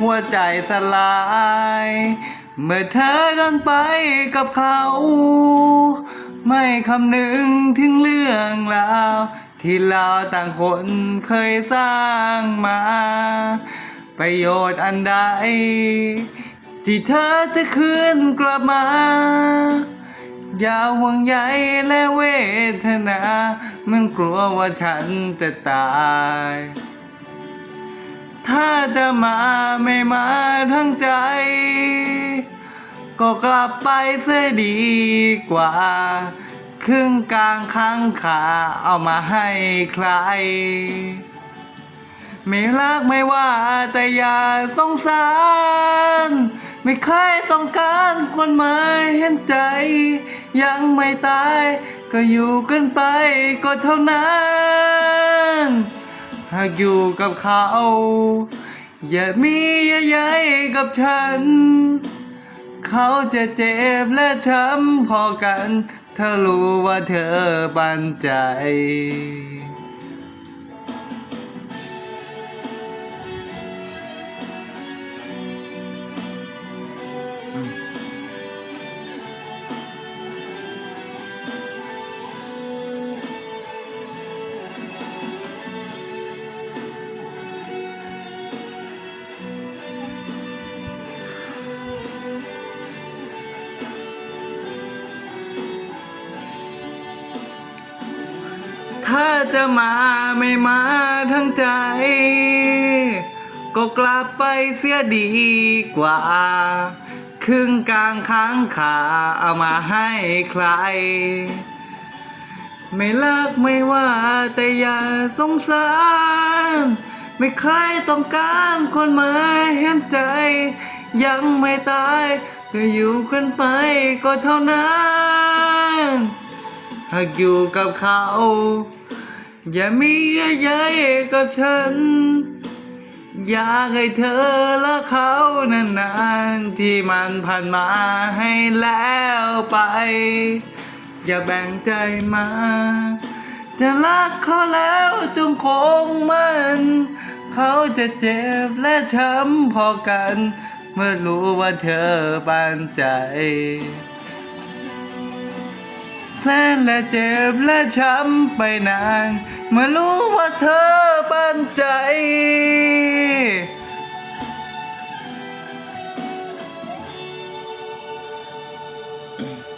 หัวใจสลาย เมื่อเธอเดินไปกับเขา ไม่คำนึงถึงเรื่องราว ที่เราต่างคนเคยสร้างมา ประโยชน์อันใด ที่เธอจะคืนกลับมาอย่าห่วงใยและเวทนา มันกลัวว่าฉันจะตาย ถ้าจะมาไม่มาทั้งใจ ก็กลับไปเสียดีกว่า ครึ่งกลางข้างขาเอามาให้ใคร ไม่รักไม่ว่าแต่อย่าสงสาร ไม่เคยต้องการคนหมายเห็นใจ ยังไม่ตาย ก็อยู่กันไปก็เท่านั้นากอยู่กับเขา อย่ามีเยื่อใยกับฉัน เขาจะเจ็บและช้ำพอกัน ถ้ารู้ว่าเธอปันใจ ถ้าจะมาไม่มาทั้งใจ ก็กลับไปเสียดีกว่า ครึ่งกลางค้างขาเอามาให้ใคร ไม่รักไม่ว่าแต่อย่าสงสาร ไม่เคยต้องการคนมาเห็นใจ ยังไม่ตายก็อยู่กันไปก็เท่านั้น หากอยู่กับเขา อย่ามีเยื่อใยกับฉัน อยากให้เธอและเขานานๆ ที่มันผ่านมาให้แล้วไป อย่าแบ่งใจมา จะรักเขาแล้วจงคงมัน เขาจะเจ็บและช้ำพอกัน เมื่อรู้ว่าเธอปานใจ แสนและเจ็บและช้ำไปนาน เมื่อรู้ว่าเธอปันใจเ